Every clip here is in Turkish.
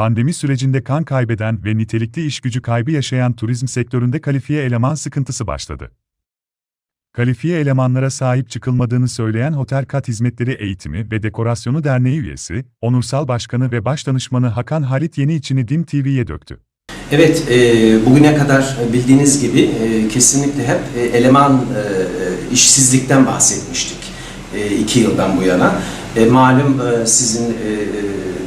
Pandemi sürecinde kan kaybeden ve nitelikli iş gücü kaybı yaşayan turizm sektöründe kalifiye eleman sıkıntısı başladı. Kalifiye elemanlara sahip çıkılmadığını söyleyen Hotel Kat Hizmetleri Eğitimi ve Dekorasyonu Derneği üyesi, Onursal Başkanı ve Başdanışmanı Hakan Halit Yeniçin'i DİM TV'ye döktü. Evet, e, bugüne kadar bildiğiniz gibi e, kesinlikle hep e, eleman e, işsizlikten bahsetmiştik e, iki yıldan bu yana. E, malum e, sizin e,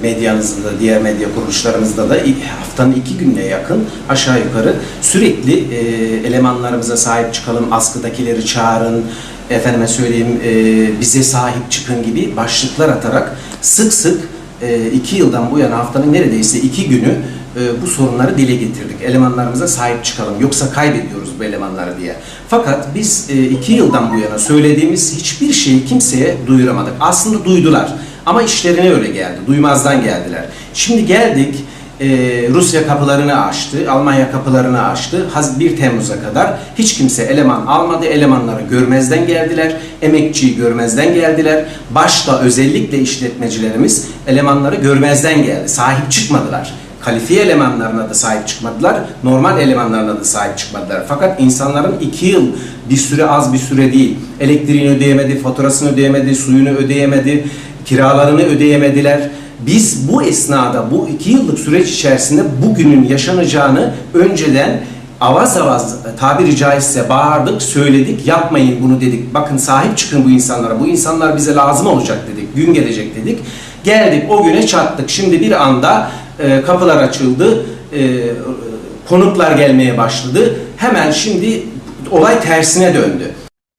medyanızda, diğer medya kuruluşlarımızda da haftanın iki gününe yakın aşağı yukarı sürekli e, elemanlarımıza sahip çıkalım, askıdakileri çağırın, efendime söyleyeyim e, bize sahip çıkın gibi başlıklar atarak sık sık e, iki yıldan bu yana haftanın neredeyse iki günü e, bu sorunları dile getirdik. Elemanlarımıza sahip çıkalım. Yoksa kaybediyoruz bu elemanları diye. Fakat biz e, iki yıldan bu yana söylediğimiz hiçbir şeyi kimseye duyuramadık. Aslında duydular. Ama işlerine öyle geldi. Duymazdan geldiler. Şimdi geldik. e, Rusya kapılarını açtı, Almanya kapılarını açtı. Haz 1 Temmuz'a kadar hiç kimse eleman almadı. Elemanları görmezden geldiler. Emekçiyi görmezden geldiler. Başta özellikle işletmecilerimiz elemanları görmezden geldi. Sahip çıkmadılar kalifiye elemanlarına da sahip çıkmadılar, normal elemanlarına da sahip çıkmadılar. Fakat insanların iki yıl bir süre az bir süre değil. Elektriğini ödeyemedi, faturasını ödeyemedi, suyunu ödeyemedi, kiralarını ödeyemediler. Biz bu esnada, bu iki yıllık süreç içerisinde bugünün yaşanacağını önceden avaz avaz tabiri caizse bağırdık, söyledik, yapmayın bunu dedik. Bakın sahip çıkın bu insanlara, bu insanlar bize lazım olacak dedik, gün gelecek dedik. Geldik o güne çattık. Şimdi bir anda e, kapılar açıldı, e, konuklar gelmeye başladı. Hemen şimdi olay tersine döndü.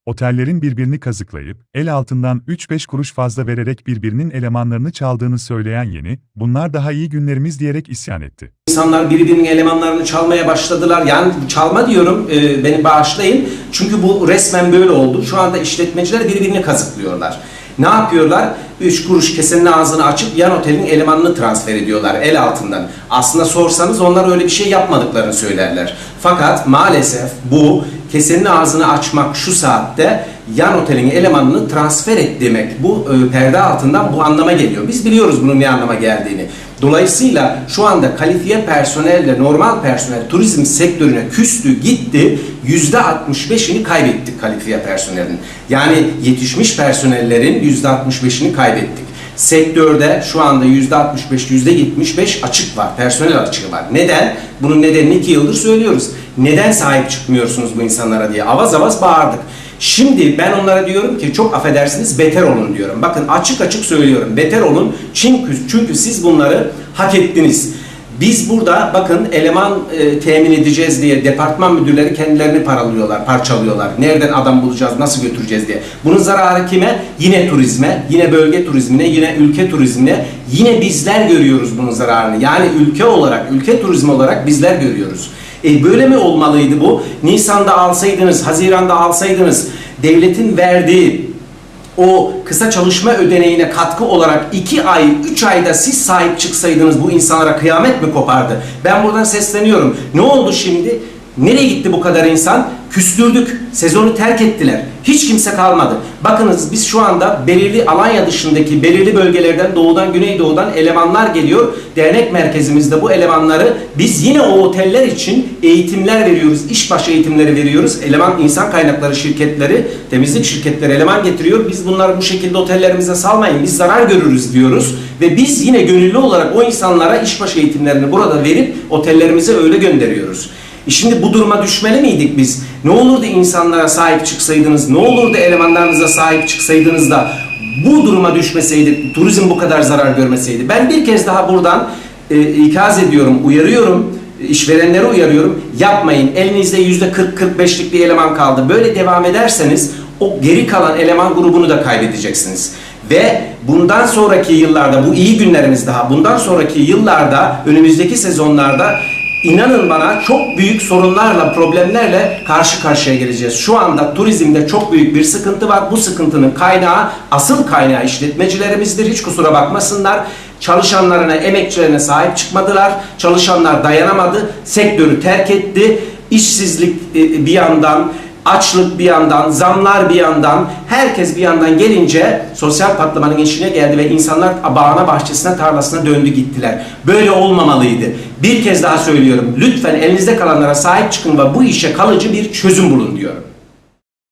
Otellerin birbirini kazıklayıp, el altından 3-5 kuruş fazla vererek birbirinin elemanlarını çaldığını söyleyen Yeni, bunlar daha iyi günlerimiz diyerek isyan etti. İnsanlar birbirinin elemanlarını çalmaya başladılar. Yani çalma diyorum, e, beni bağışlayın. Çünkü bu resmen böyle oldu. Şu anda işletmeciler birbirini kazıklıyorlar. Ne yapıyorlar? 3 kuruş kesenin ağzını açıp yan otelin elemanını transfer ediyorlar el altından. Aslında sorsanız onlar öyle bir şey yapmadıklarını söylerler. Fakat maalesef bu kesenin ağzını açmak şu saatte yan otelin elemanını transfer et demek. Bu e, perde altından bu anlama geliyor. Biz biliyoruz bunun ne anlama geldiğini. Dolayısıyla şu anda kalifiye personelle normal personel turizm sektörüne küstü gitti. %65'ini kaybettik kalifiye personelin. Yani yetişmiş personellerin %65'ini kaybettik. Sektörde şu anda %65, %75 açık var. Personel açığı var. Neden? Bunun nedenini iki yıldır söylüyoruz. Neden sahip çıkmıyorsunuz bu insanlara diye avaz avaz bağırdık. Şimdi ben onlara diyorum ki çok affedersiniz beter olun diyorum. Bakın açık açık söylüyorum. Beter olun çünkü, çünkü siz bunları hak ettiniz. Biz burada bakın eleman e, temin edeceğiz diye departman müdürleri kendilerini paralıyorlar, parçalıyorlar. Nereden adam bulacağız, nasıl götüreceğiz diye. Bunun zararı kime? Yine turizme, yine bölge turizmine, yine ülke turizmine. Yine bizler görüyoruz bunun zararını. Yani ülke olarak, ülke turizmi olarak bizler görüyoruz. E böyle mi olmalıydı bu? Nisan'da alsaydınız, Haziran'da alsaydınız, devletin verdiği o kısa çalışma ödeneğine katkı olarak 2 ay, 3 ayda siz sahip çıksaydınız bu insanlara kıyamet mi kopardı? Ben buradan sesleniyorum. Ne oldu şimdi? Nereye gitti bu kadar insan? Küstürdük. Sezonu terk ettiler. Hiç kimse kalmadı. Bakınız biz şu anda belirli Alanya dışındaki belirli bölgelerden doğudan güneydoğudan elemanlar geliyor. Dernek merkezimizde bu elemanları biz yine o oteller için eğitimler veriyoruz. işbaşı eğitimleri veriyoruz. Eleman insan kaynakları şirketleri, temizlik şirketleri eleman getiriyor. Biz bunları bu şekilde otellerimize salmayın. Biz zarar görürüz diyoruz. Ve biz yine gönüllü olarak o insanlara işbaşı eğitimlerini burada verip otellerimize öyle gönderiyoruz. E şimdi bu duruma düşmeli miydik biz? Ne olurdu insanlara sahip çıksaydınız, ne olurdu elemanlarınıza sahip çıksaydınız da bu duruma düşmeseydik, turizm bu kadar zarar görmeseydi. Ben bir kez daha buradan e, ikaz ediyorum, uyarıyorum, işverenleri uyarıyorum. Yapmayın, elinizde yüzde 40-45'lik bir eleman kaldı. Böyle devam ederseniz o geri kalan eleman grubunu da kaybedeceksiniz. Ve bundan sonraki yıllarda, bu iyi günlerimiz daha, bundan sonraki yıllarda, önümüzdeki sezonlarda İnanın bana çok büyük sorunlarla, problemlerle karşı karşıya geleceğiz. Şu anda turizmde çok büyük bir sıkıntı var. Bu sıkıntının kaynağı, asıl kaynağı işletmecilerimizdir. Hiç kusura bakmasınlar. Çalışanlarına, emekçilerine sahip çıkmadılar. Çalışanlar dayanamadı. Sektörü terk etti. İşsizlik e, bir yandan, açlık bir yandan, zamlar bir yandan, herkes bir yandan gelince sosyal patlamanın eşiğine geldi ve insanlar bağına, bahçesine, tarlasına döndü gittiler. Böyle olmamalıydı. Bir kez daha söylüyorum. Lütfen elinizde kalanlara sahip çıkın ve bu işe kalıcı bir çözüm bulun diyorum.